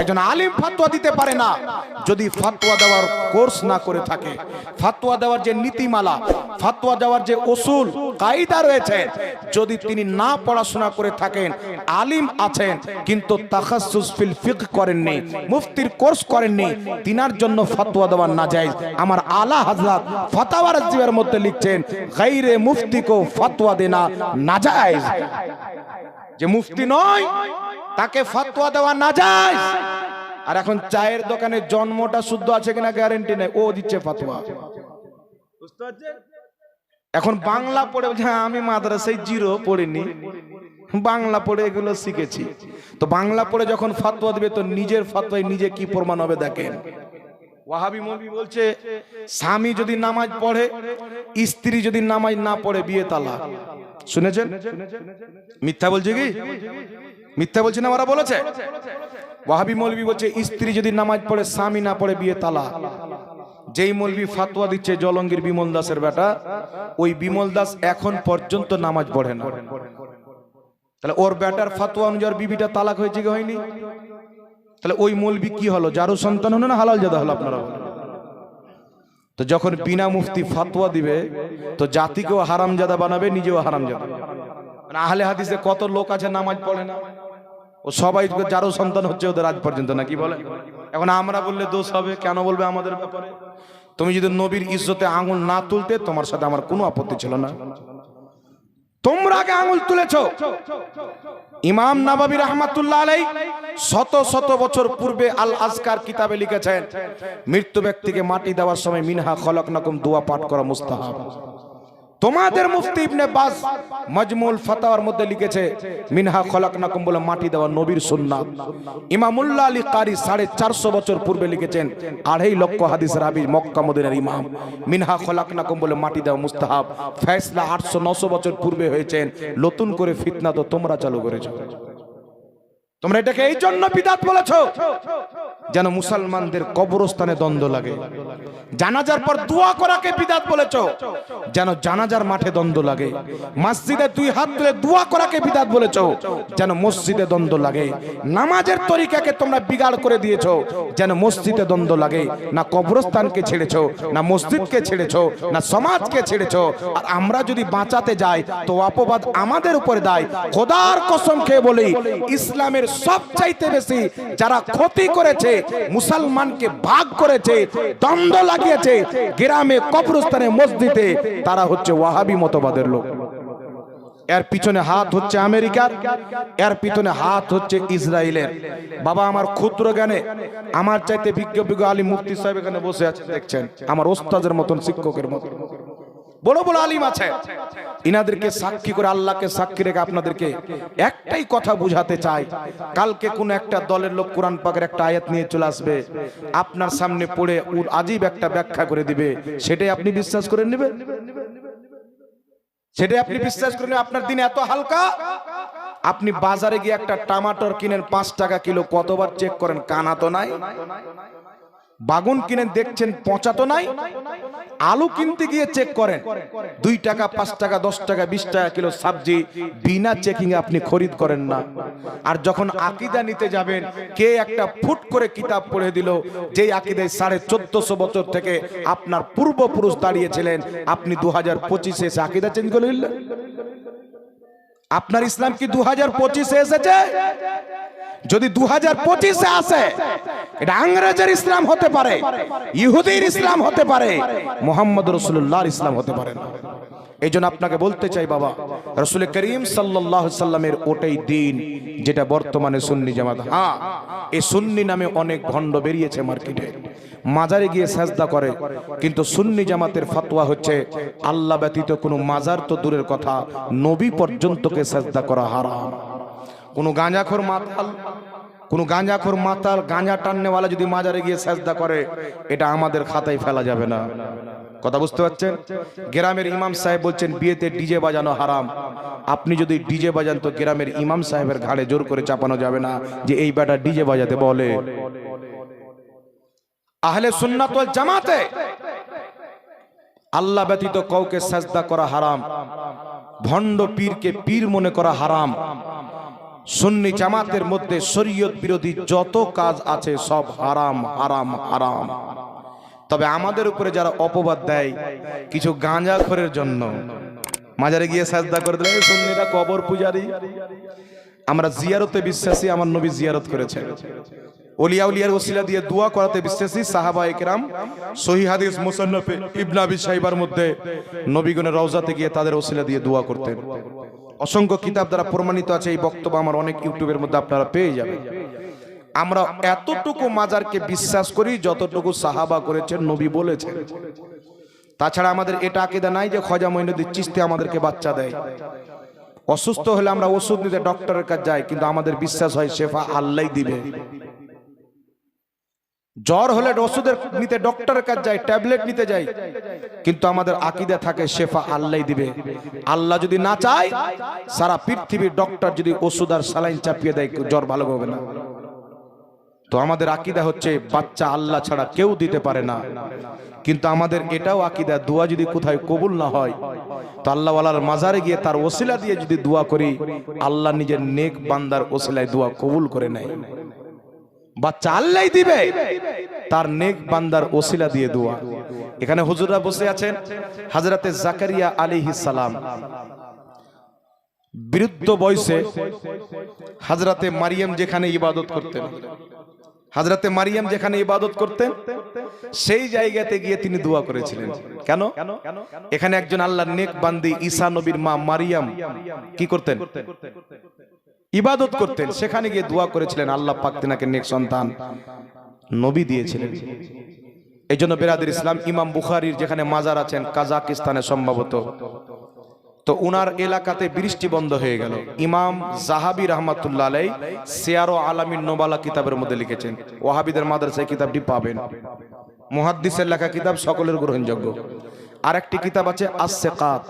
একজন আলিম ফাতোয়া দিতে পারে না। যদি ফাতোয়া দেওয়ার কোর্স না করে থাকে, ফাতোয়া দেওয়ার যে নীতিমালা, ফাতোয়া দেওয়ার যে ওসুল কায়দা রয়েছে, যদি তিনি না পড়াশোনা করে থাকেন, আলিম আছেন, কিন্তু তাখাসুস ফিল ফিক করেননি, মুফতির কোর্স করেননি, তিনার জন্য ফাতোয়া দেওয়ার না যায় আমার আলা হযরত ফাতাওয়া রাজিবের মধ্যে লিখছেন, গায়রে মুফতি কো ফাতোয়া দেনা নাজায়েজ। যে মুফতি নয়, তাকে ফাতোয়া দেওয়া না যায়। আর এখন চায়ের দোকানে জন্মটা শুদ্ধ আছে কিনা গ্যারেন্টি নেই, ও দিচ্ছে ফাতোয়া। এখন বাংলা পড়ে হ্যাঁ আমি মাদ্রাসায় জিরো পড়িনি, বাংলা পড়ে এগুলো শিখেছি। তো বাংলা পড়ে যখন ফাতোয়া দিবে, তো নিজের ফাতোয়ায় নিজে কি প্রমাণ হবে দেখেন। ওয়াহাবি মৌলবি বলছে, স্বামী যদি নামাজ পড়ে, স্ত্রী যদি নামাজ না পড়ে বিয়ে তালা। শুনেছেন? মিথ্যা বলছে কি? মিথ্যা বলছে না ওরা বলেছে? ওয়াহাবি মৌলবি বলছে, স্ত্রী যদি নামাজ পড়ে, স্বামী না পড়ে বিয়ে তালা। যেই মৌলবি ফাতোয়া দিচ্ছে জলঙ্গির বিমল দাসের বেটা, ওই বিমল দাস এখন পর্যন্ত নামাজ পড়ে না। তাহলে ওর বেটার ফাতোয়া অনুযায়ী বিবিটা তালাক হয়েছে কি হয়নি? তাহলে ওই মৌলবি কি হলো? যারও সন্তান হলো না, হালাল জাদা হলো আপনারা তো যখন বিনা মুফতি ফাতোয়া দিবে, তো জাতিকেও হারামজাদা বানাবে, নিজেও হারামজাদা মানে আহলে হাদিসে কত লোক আছে, নামাজ পড়ে না। ও সবাই যারও সন্তান হচ্ছে, ওদের আজ পর্যন্ত না, কি বলে? এখন আমরা বললে দোষ হবে, কেন বলবে আমাদের ব্যাপারে? তুমি যদি নবীর ইজ্জতে আঙুল না তুলতে, তোমার সাথে আমার কোনো আপত্তি ছিল না। তোমরা আগে আঙুল তুলেছো। ইমাম নাবাবি রহমাতুল্লাহ আলাই শত শত বছর পূর্বে আল আজকার কিতাবে লিখেছেন, মৃত্যু ব্যক্তিকে মাটি দেওয়ার সময় মিনহা খলক নাকুম দোয়া পাঠ করা মুস্তাহাব। তোমাদের মুফতি ইবনে বাস মজমুল ফাতাওয়ার মধ্যে লিখেছে, মিনহা খলাকনাকুম বলে মাটি দেওয়া নবীর সুন্নাত। ইমামুল্লাহ আলী কারি সাড়ে চারশো বছর পূর্বে লিখেছেন, আড়াই লক্ষ হাদিস রাবি মক্কা মদিনার ইমাম। মিনহা খলাকনাকুম বলে মাটি দেওয়া মুস্তাহাব। ফেসলা আটশো নশো বছর পূর্বে হয়েছে নতুন করে ফিতনা তো তোমরা চালু করেছ। তোমরা এটাকে এই জন্য বিদাত বলেছ যেন মুসলমানদের কবরস্থানে দ্বন্দ্ব লাগে। জানাজার পর দোয়া করাকে বিদাত বলেছ যেন জানাজার মাঠে দ্বন্দ্ব লাগে। মসজিদে দুই হাত তুলে দোয়া করাকে বিদাত বলেছ যেন মসজিদে দ্বন্দ্ব লাগে। নামাজের তরিকাকে তোমরা বিগাড় করে দিয়েছ যেন মসজিদে দ্বন্দ্ব লাগে। না কবরস্থানকে ছেড়েছো, না মসজিদকে ছেড়েছো, না সমাজকে ছেড়েছ। আর আমরা যদি বাঁচাতে যাই, তো অপবাদ আমাদের উপরে দায়। খোদার কসম খেয়ে বলি, ইসলামের সবচাইতে বেশি যারা ক্ষতি করেছে, মুসলমানকে ভাগ করেছে, দ্বন্দ্ব লাগিয়েছে গ্রামে, কবরস্থানে, মসজিদে, তারা হচ্ছে ওয়াহাবি মতবাদের লোক। এর পিছনে হাত হচ্ছে আমেরিকার, এর পিছনে হাত হচ্ছে ইসরায়েলের। বাবা, আমার ক্ষুদ্র জ্ঞানে, আমার চাইতে বিজ্ঞ বিজ্ঞ আলী মুফতি সাহেব এখানে বসে আছে দেখছেন, আমার ওস্তাদের মতন শিক্ষকের মতন। বড় বড় আলিম আছে। ইনাদেরকে সাক্ষী করে, আল্লাহকে সাক্ষী রেখে আপনাদেরকে একটাই কথা বুঝাতে চাই। কালকে কোন একটা দলের লোক কোরআন পাকের একটা আয়াত নিয়ে চলে আসবে। আপনার সামনে পড়ে ওর আজীব একটা ব্যাখ্যা করে দিবে। সেটাই আপনি বিশ্বাস করে নেবেন? সেটাই আপনি বিশ্বাস করেন আপনার দিন এত হালকা? আপনি বাজারে গিয়ে একটা টমাটোর কিনেন, পাঁচ টাকা কিলো, কতবার চেক করেন, কানা তো নাই? বাগুন কিনে দেখছেন পচা তো নাই আলু কিনতে গিয়ে চেক করেন। দুই টাকা পাঁচ টাকা দশ টাকা বিশ টাকা কিলো সবজি বিনা চেকিং আপনি খরিদ করেন না। আর যখন আকিদা নিতে যাবেন কে একটা ফুট করে কিতাব পড়ে দিল যে আকিদায় সাড়ে চোদ্দশো বছর থেকে আপনার পূর্বপুরুষ দাঁড়িয়েছিলেন আপনি দু হাজার পঁচিশে এসে আকিদা চেঞ্জ করে নিলেন আপনার ইসলাম কি দু হাজার পঁচিশে এসেছে? যদি দু হাজার পঁচিশে আসে, এটা আংরেজের ইসলাম হতে পারে, ইহুদির ইসলাম হতে পারে, মোহাম্মদ রসুল্লাহর ইসলাম হতে পারে না। এই জন্য আপনাকে বলতে চাই, বাবা, রসুল করিম সাল্লাহ সাল্লামের ওটাই দিন যেটা বর্তমানে সুন্নি জামাত হ্যাঁ এই সুন্নি নামে অনেক ভণ্ড বেরিয়েছে মার্কেটে। মাজারে গিয়ে সাজদা করে, কিন্তু সুন্নি জামাতের ফতোয়া হচ্ছে, আল্লাহ ব্যতীত কোনো মাজার তো দূরের কথা, নবী পর্যন্তকে সাজদা করা হারাম। কোনো গাঁজাখোর মাতাল, কোনো গাঁজাখোর মাতাল গাঁজা টাননেওয়ালা যদি মাজারে গিয়ে সাজদা করে, এটা আমাদের খাতায় ফেলা যাবে না। কথা বুঝতে পারছেন? গ্রামের ইমাম সাহেব বলছেন, বিয়েতে ডিজে বাজানো হারাম। আপনি যদি ডিজে বাজান তো গ্রামের ইমাম সাহেবের ঘাড়ে জোর করে চাপানো যাবে না যে এই বেটা ডিজে বাজাতে বলে। আহলে সুন্নাত ওয়াল জামাতে। আল্লাহ ব্যতীত কাউকে সাজদা করা হারাম। ভণ্ড পীরকে পীর মনে করা হারাম। সুন্নি জামাতের মধ্যে শরীয়ত বিরোধী যত কাজ আছে সব হারাম হারাম হারাম। তবে আমাদের উপরে যারা অপবাদ দেয়, কিছু গাঁজা খোরের জন্য। মাজারে গিয়ে সাজদা করে দিলে সুন্নিরা কবর পূজারি। আমরা জিয়ারতে বিশ্বাসী, আমার নবী জিয়ারত করেছেন। ওলিয়া উলিয়ার ওসিলা দিয়ে দোয়া করাতে বিশ্বাসী, সাহাবা একরাম, সহি হাদিস মুসান্নফে ইবনে আবি সাহিবার মধ্যে নবীগণের রওজাতে গিয়ে তাদের ওসিলা দিয়ে দোয়া করতেন। অসংখ্য কিতাব দ্বারা প্রমাণিত আছে, এই বক্তব্য আমার অনেক ইউটিউবের মধ্যে আপনারা পেয়ে যাবেন। আমরা এতটুকু মাজারকে বিশ্বাস করি যতটুকু সাহাবা করেছেন নবী বলেছেন। তাছাড়া আমাদের এটা আকিদা নাই যে খজা মইনুদ্দিন চিস্তি আমাদেরকে বাচ্চা দেয়। অসুস্থ হলে আমরা ওষুধ নিতে ডক্টরের কাছে যাই, কিন্তু আমাদের বিশ্বাস হয় শেফা আল্লাহ দিবে। জ্বর হলে ওষুধের নিতে ডক্টরের কাছে যাই, ট্যাবলেট নিতে যাই, কিন্তু আমাদের আকিদা থাকে শেফা আল্লাহ দিবে। আল্লাহ যদি না চায়, সারা পৃথিবীর ডক্টর যদি ওষুধ আর সালাইন চাপিয়ে দেয় জ্বর ভালো হবে না। তো আমাদের আকিদা হচ্ছে বাচ্চা আল্লাহ ছাড়া কেউ দিতে পারে না। কিন্তু আমাদের এটাও আকিদা, দোয়া যদি কোথায় কবুল না হয়, তো আল্লাহওয়ালার মাজারে গিয়ে তার ওসিলা দিয়ে যদি দোয়া করি, আল্লাহ নিজের নেক বান্দার ওসিলায় দোয়া কবুল করে নেয়। বাচ্চা আল্লাহ দিবে, তার নেক বান্দার ওসিলা দিয়ে দোয়া। এখানে হুজুররা বসে আছেন, হাজরাতে জাকারিয়া আলী সালাম। বিরুদ্ধ বয়সে হাজরাতে মারিয়াম যেখানে ইবাদত করতেন, হাজরাতে মারিয়াম যেখানে ইবাদত করতেন, সেই জায়গাতে গিয়ে তিনি দোয়া করেছিলেন। কেন? এখানে একজন আল্লাহর নেক বান্দি ঈসা নবীর মা মারিয়াম কি করতেন? ইবাদত করতেন, সেখানে গিয়ে দোয়া করেছিলেন, আল্লাহ পাক তিনাকে নেক সন্তান নবী দিয়েছিলেন। এই জন্য বেরাদের ইসলাম ইমাম বুখারির যেখানে মাজার আছেন, কাজাকিস্তানে সম্ভবত। তো উনার এলাকাতে বৃষ্টি বন্ধ হয়ে গেল। ইমাম জাহাবি রহমাতুল্লাহ আলাই সিয়ারো আলামিন নোবালা কিতাবের মধ্যে লিখেছেন, ওয়াহাবিদের মাদ্রাসায় কিতাবটি পাবেন। মুহাদ্দিসের লেখা কিতাব সকলের গ্রহণযোগ্য। আরেকটি কিতাব আছে আসসেকাত।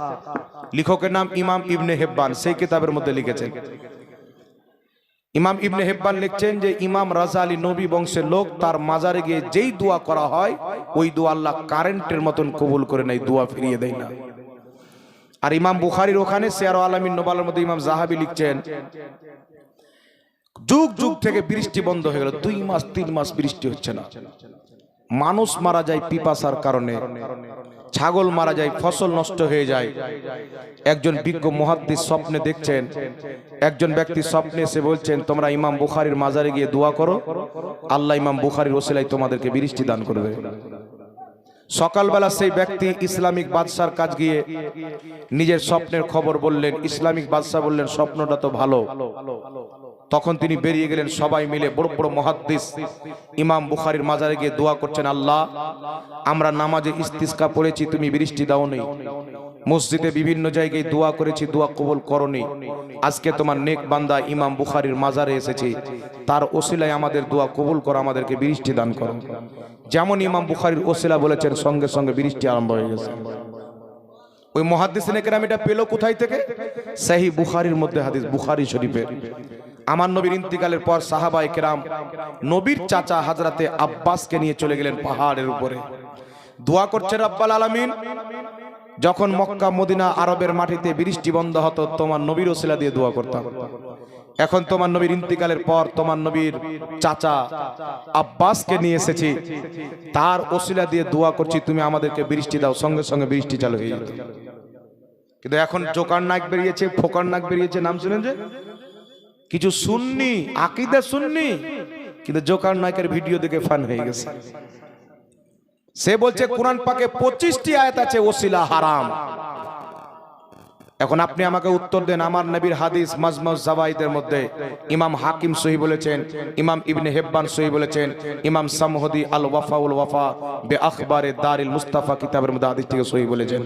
লেখকের নাম ইমাম ইবনে হেব্বান, সেই কিতাবের মধ্যে লিখেছেন। ইমাম ইবনে হেব্বান লিখছেন যে, ইমাম রাজা আলী নবী বংশের লোক, তার মাজারে গিয়ে যেই দোয়া করা হয়, ওই দোয়া আল্লাহ কারেন্টের মতন কবুল করে নেয়, দোয়া ফিরিয়ে দেয় না। আর ইমাম বুখারির ওখানে শেয়ার আলমিন নোবালের মধ্যে ইমাম জাহাবি লিখছেন, যুগ যুগ থেকে বৃষ্টি বন্ধ হয়ে গেল, দুই মাস, তিন মাস বৃষ্টি হচ্ছে না। মানুষ মারা যায় পিপাসার কারণে, ছাগল মারা যায়, ফসল নষ্ট হয়ে যায়। একজন বিজ্ঞ মহাদ্দিস স্বপ্নে দেখছেন, একজন ব্যক্তি স্বপ্নে এসে বলছেন, তোমরা ইমাম বুখারির মাজারে গিয়ে দোয়া করো, আল্লাহ ইমাম বুখারির ওসিলাই তোমাদেরকে বৃষ্টি দান করবে। সকালবেলা সেই ব্যক্তি ইসলামিক বাদশার কাজ গিয়ে নিজের স্বপ্নের খবর বললেন, ইসলামিক বাদশাহ বললেন, স্বপ্নটা তো ভালো। তখন তিনি বেরিয়ে গেলেন সবাই মিলে, বড় বড় মহাদ্দিস, ইমাম বুখারির মাজারে গিয়ে দোয়া করছেন, আল্লাহ, আমরা নামাজে ইস্তিস্কা পড়েছি, তুমি বৃষ্টি দাও নেই মসজিদে বিভিন্ন জায়গায় দোয়া করেছি দোয়া কবুল করনি। আজকে তোমার নেক বান্দা ইমাম বুখারির মাজারে এসেছি। তার ওসিলায় আমাদের দোয়া কবুল করো আমাদেরকে বৃষ্টি দান করো। যেমন ইমাম বুখারির ওসিলা বলেছেন সঙ্গে সঙ্গে বৃষ্টি আরম্ভ হয়ে গেছে। ওই মহাদিসিনে কেরাম এটা পেল কোথায় থেকে? সাহি বুখারির মধ্যে হাদিস বুখারি শরীফের আমার নবীর ইন্তিকালের পর সাহাবাই কেরাম নবীর চাচা হাজরাতে আব্বাসকে নিয়ে চলে গেলেন পাহাড়ের উপরে। দোয়া করছে আব্বাল আলামিন। যখন মক্কা মদিনা আরবের মাটিতে বৃষ্টি বন্ধ হতো তোমার নবীর ওসিলা দিয়ে দোয়া করতাম। এখন তোমার নবীর ইন্তিকালের পর তোমার নবীর চাচা আব্বাসকে নিয়ে এসেছি। তার ওসিলা দিয়ে দোয়া করছি তুমি আমাদেরকে বৃষ্টি দাও সঙ্গে সঙ্গে বৃষ্টি চালু হয়ে যেত। কিন্তু এখন জোকার নাক বেরিয়েছে ফোকার নাক বেরিয়েছে নাম শুনেন যে? কিছু শুননি আকিদা শুননি কিন্তু জোকার নায়কের ভিডিও দেখে ফান হয়ে গেছে। সে বলছে কোরআন পাকে পঁচিশটি আয়াত আছে ওসিলা হারাম। এখন আপনি আমাকে উত্তর দেন আমার নবীর হাদিস মজমজ জাবাইদের মধ্যে। ইমাম হাকিম সহি বলেছেন ইমাম ইবনে হেব্বান সহি বলেছেন ইমাম সামহদি আল ওয়াফা উল ওয়াফা বে আখবারে দারিল মুস্তাফা কিতাবের মধ্যে হাদিস থেকে সহি বলেছেন।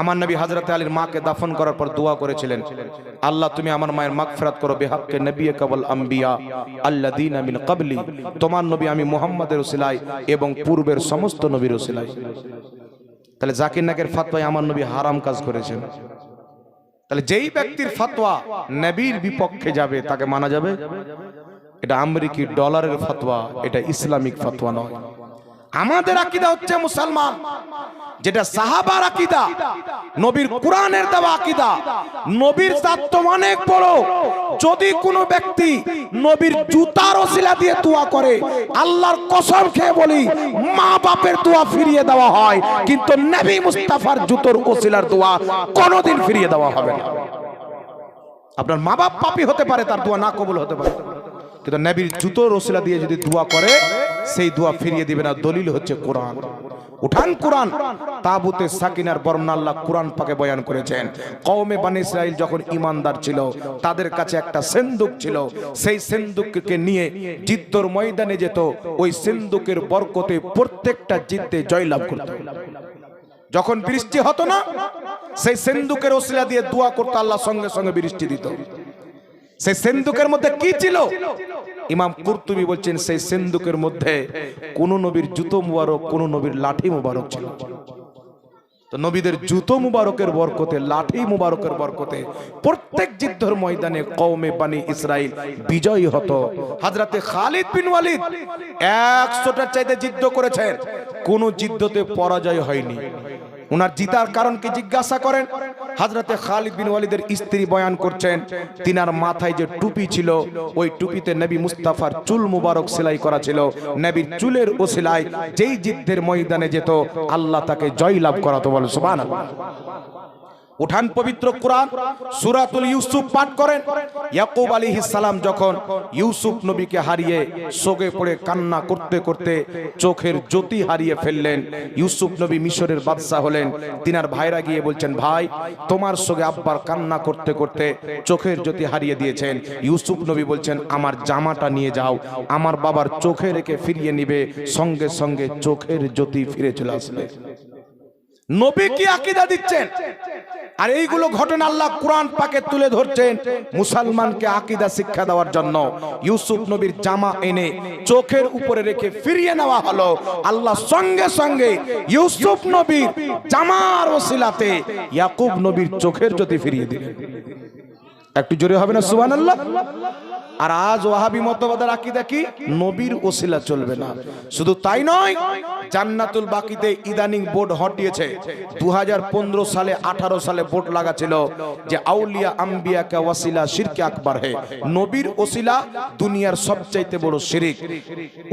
আমার নবী হাজরত আলীর মাকে দাফন করার পর দোয়া করেছিলেন, আল্লাহ, তুমি আমার মায়ের মাগফিরাত করো বেহাক্কে নবী কবল আম্বিয়া আল্লাযীনা মিন ক্বাবলি। তোমার নবী আমি মুহাম্মাদের ওসিলায় এবং পূর্বের সমস্ত নবীর ওসিলায়। তাহলে জাকির নাকের ফাতোয়ায় আমার নবী হারাম কাজ করেছেন। তাহলে যেই ব্যক্তির ফাতোয়া নবীর বিপক্ষে যাবে, তাকে মানা যাবে? এটা আমেরিকি ডলারের ফাতোয়া এটা ইসলামিক ফাতোয়া নয়। আমাদের আকিদা হচ্ছে মুসলমান। যেটা সাহাবার আকিদা, নবীর কোরআনের দেওয়া আকিদা। নবীর তত্ত্ব অনেক বড়। যদি কোনো ব্যক্তি নবীর জুতার ওসিলা দিয়ে দোয়া করে, আল্লাহর কসম খেয়ে বলি মা বাপের দোয়া ফিরিয়ে দেওয়া হয়। কিন্তু নবী মুস্তাফার জুতোর ওসিলার দোয়া কোনোদিন ফিরিয়ে দেওয়া হবে না। আপনার মা বাপ পাপি হতে পারে, তার দোয়া না কবুল হতে পারে। কিন্তু নবীর জুতো রসিলা দিয়ে যদি দোয়া করে সেই দোয়া ফিরিয়ে দিবে না। দলিল হচ্ছে কোরআন। উঠান কোরআন। তাবুতে সাকিনার বর্ণনা আল্লাহ কোরআন পাকে বয়ান করেছেন। কওমে বানি ইসরাইল যখন ইমানদার ছিল, তাদের কাছে একটা সেন্দুক ছিল। সেই সেন্দুককে নিয়ে জিদ্দর ময়দানে যেত। ওই সেন্দুকের বরকতে প্রত্যেকটা জিদ্দে জয়লাভ করত। যখন বৃষ্টি হতো না, সেই সেন্দুকের ওসিলা দিয়ে দোয়া করতো আল্লাহ সঙ্গে সঙ্গে বৃষ্টি দিত। সেই সেন্দুকের মধ্যে কি ছিল? ইমাম কুরতুবি বলছেন, সেই সেন্দুকের মধ্যে কোন নবীর জুতো মুবারক, কোন নবীর লাঠি মুবারক ছিল নবীদের জুতো মুবারকের বরকতে, লাঠি মুবারকের বরকতে প্রত্যেক যুদ্ধের ময়দানে কওমে বানি ইসরাইল বিজয়ী হতো। হাজরাতে খালিদ বিন ওয়ালিদ একশোটার চাইতে যুদ্ধ করেছেন। কোন যুদ্ধতে পরাজয় হয়নি। ওনার জিতার কারণ কি জিজ্ঞাসা করেন? হাজরাতে খালিদ বিন ওয়ালিদের স্ত্রী বয়ান করছেন, তিনার মাথায় যে টুপি ছিল, ওই টুপিতে নবী মুস্তাফার চুল মুবারক সেলাই করা ছিল। নবীর চুলের ও সেলাই যেই যুদ্ধের ময়দানে যেত, আল্লাহ তাকে জয় লাভ করাতো বলে, সুবহানাল্লাহ। উঠান পবিত্র কোরআন, সুরাতুল ইউসুফ পাঠ করেন। ইয়াকুব আলাইহিস সালাম যখন ইউসুফ নবীকে হারিয়ে সোগে পড়ে, কান্না করতে করতে চোখের জ্যোতি হারিয়ে ফেললেন, ইউসুফ নবী মিশরের বাদশাহ হলেন। তিনার ভাইরা গিয়ে বলছেন, ভাই, তোমার সোগে আব্বার কান্না করতে করতে চোখের জ্যোতি হারিয়ে দিয়েছেন। ইউসুফ নবী বলছেন, আমার জামাটা নিয়ে যাও, আমার বাবার চোখে রেখে ফিরিয়ে নিবে, সঙ্গে সঙ্গে চোখের জ্যোতি ফিরে চলে আসবে। নবী কি আকিদা দিচ্ছেন? আর এইগুলো ঘটনা আল্লাহ কোরআন পাকে তুলে ধরছেন মুসলমানকে আকিদা শিক্ষা দেওয়ার জন্য। ইউসুফ নবীর জামা এনে চোখের উপরে রেখে ফিরিয়ে নেওয়া হলো। আল্লাহ সঙ্গে সঙ্গে ইউসুফ নবীর জামার ওসিলাতে ইয়াকুব নবীর চোখের জ্যোতি ফিরিয়ে দিলেন। একটু জোরে হবে না, সুবহানাল্লাহ? আর আজ ওয়াহাবি মতবাদের আকিদা কি? নবীর ওসিলা চলবে না। শুধু তাই নয়, জান্নাতুল বাকিতে ইদানিং বোর্ড হটিয়েছে। দু হাজার পনেরো সালে, আঠারো সালে বোর্ড লাগা ছিল যে আউলিয়া আম্বিয়া কা ওয়াসিলা শিরকে আকবার হে। নবীর ওসিলা দুনিয়ার সবচাইতে বড় শিরিক।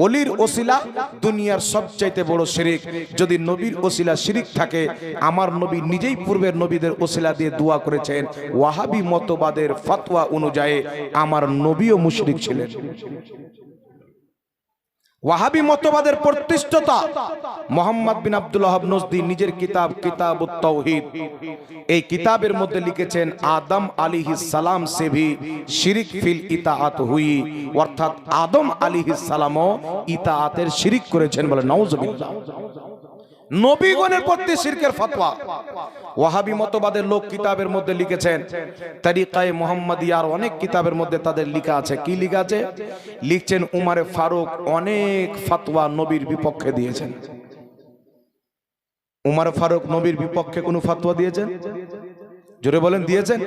অলির ওসিলা দুনিয়ার সবচাইতে বড় শিরিক। যদি নবীর ওসিলা শিরিক থাকে, আমার নবী নিজেই পূর্বের নবীদের ওসিলা দিয়ে দোয়া করেছেন। ওয়াহাবি মতবাদের ফতোয়া অনুযায়ী, আমার নবীও মুশরিক ছিলেন। ওয়াহাবি মতবাদের প্রতিষ্ঠতা, মোহাম্মদ বিন আব্দুল ওয়াহাব নজদি নিজের কিতাব কিতাব তৌহিদ এই কিতাবের মধ্যে লিখেছেন, আদম আলিহিস সালাম সে ভি শিরিক ফিল ইতাআত হুই। অর্থাৎ আদম আলিহিস সালামও ইতাআতের শিরিক করেছেন বলে, নাউজুবিল্লাহ। নবীগণের প্রতি শিরকের ফতোয়া। ওয়াহাবি মতবাদের লোক কিতাবের মধ্যে লিখেছেন, তারিকায়ে মোহাম্মদিয়ার অনেক কিতাবের মধ্যে তাদের লেখা আছে। কি লেখা আছে? লিখছেন, উমারে ফারুক অনেক ফতোয়া নবীর বিপক্ষে দিয়েছেন। উমার ফারুক নবীর বিপক্ষে কোনো ফতোয়া দিয়েছেন? জোরে বলেন, দিয়েছেন?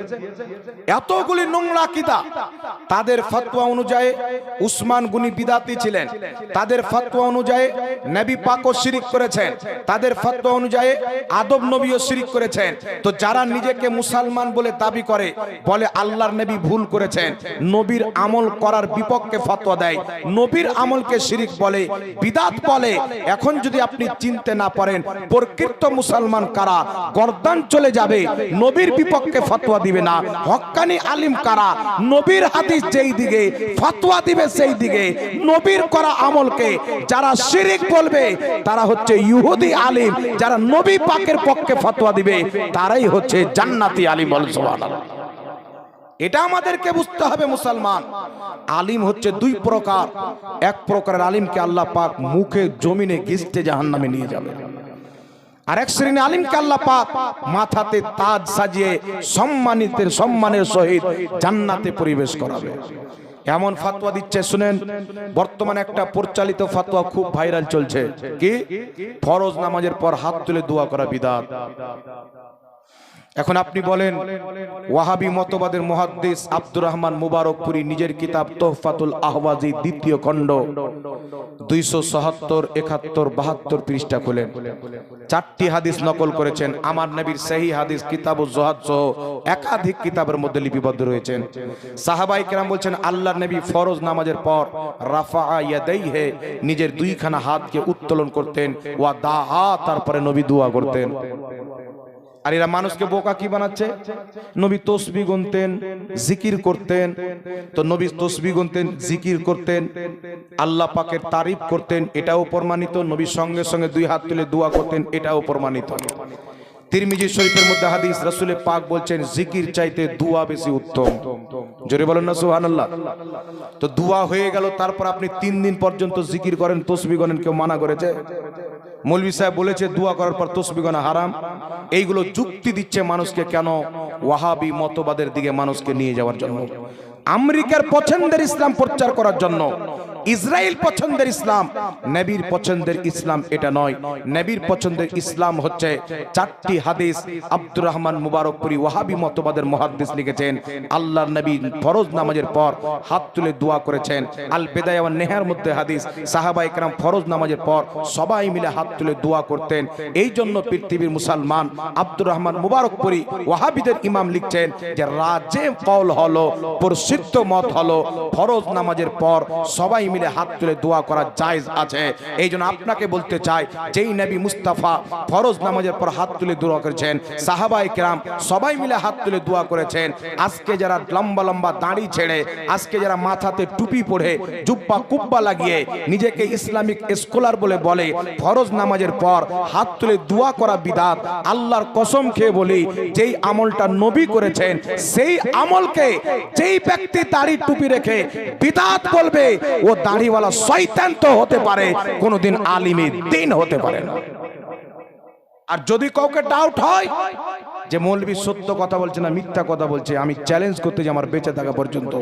এতগুলি নোংরা কিতা তাদের ফতোয়া অনুযায়ী উসমান গুনি বিদাতি ছিলেন। তাদের ফতোয়া অনুযায়ী নবী পাকও শিরিক করেছেন। তাদের ফতোয়া অনুযায়ী আদব নবীও শিরিক করেছেন। তো যারা নিজেকে মুসলমান বলে দাবি করে, বলে আল্লাহর নবী ভুল করেছেন, নবীর আমল করার বিপক্ষে ফতোয়া দেয়। নবীর আমলকে শিরিক বলে, বিদাত বলে। এখন যদি আপনি চিনতে না পারেন, প্রকৃত মুসলমান কারা, গর্দান চলে যাবে, নবীর বিপক্ষে ফতোয়া দিবে না। হক্কানি আলিম কারা? নবীর হাদিস যেই দিকে, ফতোয়া দিবে সেই দিকে। নবীর করা আমলকে যারা শিরিক বলবে, তারা হচ্ছে ইহুদি আলিম। যারা নবী পাকের পক্ষে ফতোয়া দিবে, তারাই হচ্ছে জান্নাতি আলিম বল সুবহানাল্লাহ। এটা আমাদেরকে বুঝতে হবে মুসলমান। আলিম হচ্ছে দুই প্রকার। এক প্রকারের আলিমকে আল্লাহ পাক মুখে, জমিনে, গিস্তে জাহান্নামে নিয়ে যাবে। আর এক শ্রেণি আলিমকে আল্লাহ পাক মাথাতে তাজ সাজিয়ে সম্মানিতের সম্মানের সহিত জান্নাতে পরিবেশ করাবে। এমন ফাতোয়া দিচ্ছে, শুনেন, বর্তমানে একটা পরিচালিত ফাতোয়া খুব ভাইরাল চলছে। কি? ফরজ নামাজের পর হাত তুলে দোয়া করা বিদাত। এখন আপনি বলেন, ওয়াহাবি মতবাদের মুহাদ্দিস আব্দুর রহমান মুবারকপুরি নিজের কিতাব তোহফাতুল আহওয়াজি দ্বিতীয় খণ্ড, দুইশো সহাত্তর একাত্তর, বাহাত্তর পৃষ্ঠা খুলেন। চারটি হাদিস নকল করেছেন। আমার নবীর সেই হাদিস কিতাব ও জহাদ সহ একাধিক কিতাবের মধ্যে লিপিবদ্ধ রয়েছেন। সাহাবাই কেরাম বলছেন আল্লাহ নবী ফরজ নামাজের পর রাফা ইয়াদাইহে, নিজের দুইখানা হাতকে উত্তোলন করতেন, ওয়া দাহা তারপরে নবী দোয়া করতেন। আর এরা মানুষকে বোকা কি বানাচ্ছে? নবী তসবি গুনতেন, জিকির করতেন। তো নবী তসবি গুনতেন, জিকির করতেন, আল্লাহ পাকের তারিফ করতেন, এটাও প্রমাণিত। নবী সঙ্গে সঙ্গে দুই হাত তুলে দোয়া করতেন, এটাও প্রমাণিত। তিরমিজি শরীফের মধ্যে হাদিস রাসূলের পাক বলছেন, জিকির চাইতে দোয়া বেশি উত্তম। জোরে বলেন না, সুবহানাল্লাহ। তো দোয়া হয়ে গেল, তারপর আপনি তিন দিন পর্যন্ত জিকির করেন, তসবি গনেন কেউ মানা করেছে? মৌলভী সাহেব বলেছে, দোয়া করার পর তসবিগনা হারাম। এইগুলো যুক্তি দিচ্ছে মানুষকে কেন ওয়াহাবি মতবাদের দিকে মানুষকে নিয়ে যাওয়ার জন্য। আমেরিকার পছন্দের ইসলাম প্রচার করার জন্য ইসরায়েল পছন্দের ইসলাম, নবীর পছন্দের ইসলাম এটা নয়। নবীর পছন্দের ইসলাম হচ্ছে চারটি হাদিস আব্দুর রহমান মুবারকপুরি ওয়াহাবি মতবাদের মুহাদ্দিস লিখেছেন। আল্লাহর নবী ফরজ নামাজের পর হাত তুলে দোয়া করেছেন। আল বেদায় নেহার মধ্যে হাদিস সাহাবা ইকরাম ফরজ নামাজের পর সবাই মিলে হাত তুলে দোয়া করতেন। এই জন্য পৃথিবীর মুসলমান আব্দুর রহমান মুবারকপুরি ওয়াহাবিদের ইমাম লিখছেন যে রাজে কল হলো, প্রসিদ্ধ মত হলো, ফরজ নামাজের পর সবাই মিলে হাত তুলে দোয়া করা জায়েজ আছে। এই জন্য আপনাকে বলতে চাই, যেই নবী মুস্তাফা ফরজ নামাজের পর হাত তুলে দোয়া করেছেন সাহাবাই কেরাম সবাই মিলে হাত তুলে দোয়া করেছেন, আজকে যারা লম্বা লম্বা দাড়ি ছেড়ে, আজকে যারা মাথাতে টুপি পরে, জুব্বা কুব্বা লাগিয়ে নিজেকে ইসলামিক স্কলার বলে বলে, ফরজ নামাজের পর হাত তুলে দোয়া করা বিদাত, আল্লাহর কসম খেয়ে বলি, যেই আমলটা নবী করেছেন, সেই আমলকে যেই ব্যক্তি দাড়ি টুপি রেখে বিদাত বলবে ও দাড়িওয়ালা শয়তান তো হতে পারে, কোনোদিন আলিমী দিন হতে পারে না। আর যদি কাউকে ডাউট হয় যে মৌলবী সত্য কথা বলছে না মিথ্যা কথা বলছে, আমি চ্যালেঞ্জ করতে যে আমার বেঁচে থাকা পর্যন্ত।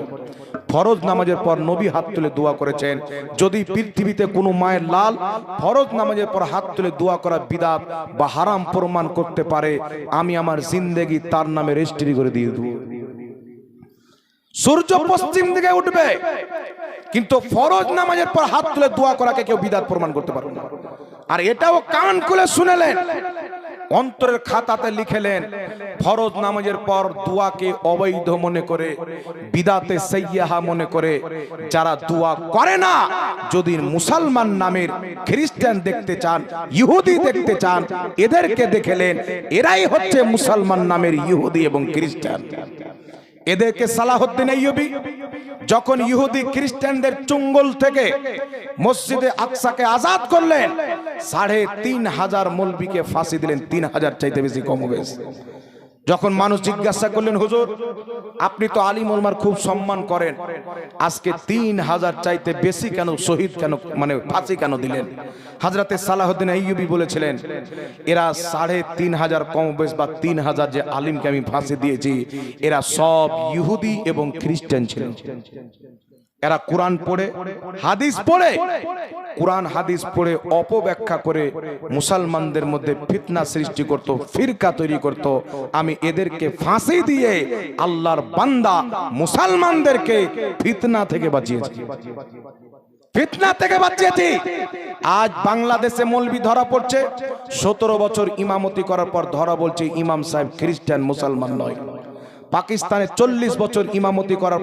ফরজ নামাজের পর নবী হাত তুলে দোয়া করেছেন, যদি পৃথিবীতে কোনো মায়ের লাল, ফরজ নামাজের পর হাত তুলে দোয়া করা বিদাত বা হারাম প্রমাণ করতে পারে, আমি আমার জিন্দেগি তার নামে রেজিস্ট্রি করে দিয়ে দেবো। সূর্য পশ্চিম দিকে উঠবে। কিন্তু ফরজ নামাজের পর হাত তুলে দোয়া করাকে কেউ বিদাত প্রমাণ করতে পারবে না। আর এটাও কান খুলে শুনেলেন। অন্তরের খাতাতে লিখেলেন, ফরজ নামাজের পর দোয়াকে অবৈধ মনে করে, বিদাতে সৈয়াহা মনে করে, যারা দোয়া করে না, যদি মুসলমান নামের খ্রিস্টান দেখতে চান, ইহুদি দেখতে চান, এদেরকে দেখেলেন এরাই হচ্ছে মুসলমান নামের ইহুদি এবং খ্রিস্টান। এদেরকে সালাহদ্দিন ইউবি যখন ইহুদি খ্রিস্টানদের চুঙ্গল থেকে মসজিদে আকসাকে আজাদ করলেন, সাড়ে তিন হাজার মলবিকে ফাঁসি দিলেন, তিন হাজার চাইতে বেশি কম বেশি যখন মানুষ জিজ্ঞাসা করলেন, হুজুর, আপনি তো আলী মোলমার খুব সম্মান করেন। আজকে তিন হাজার চাইতে বেশি কেন, শহীদ কেন মানে ফাঁসি কেন দিলেন? হাজরাতে সালাহউদ্দিন আইয়ুবী বলেছিলেন, এরা সাড়ে তিন হাজার কম বেশ বা তিন হাজার যে আলিমকে আমি ফাঁসি দিয়েছি, এরা সব ইহুদি এবং খ্রিস্টান ছিলেন এরা কোরআন পড়ে, হাদিস পড়ে কোরআন, হাদিস পড়ে, অপব্যাখ্যা করে মুসলমানদের মধ্যে ফিতনা সৃষ্টি করত, ফিরকা তৈরি করত। আমি এদেরকে ফাঁসি দিয়ে আল্লাহর বান্দা মুসলমানদেরকে ফিতনা থেকে বাঁচিয়েছি। ফিতনা থেকে বাঁচিয়েছি। আজ বাংলাদেশে মৌলবি ধরা পড়ছে। সতেরো বছর ইমামতি করার পর ধরা বলছে, ইমাম সাহেব খ্রিস্টান মুসলমান নয়। পাকিস্তানে চল্লিশ বছর ইমামতি করার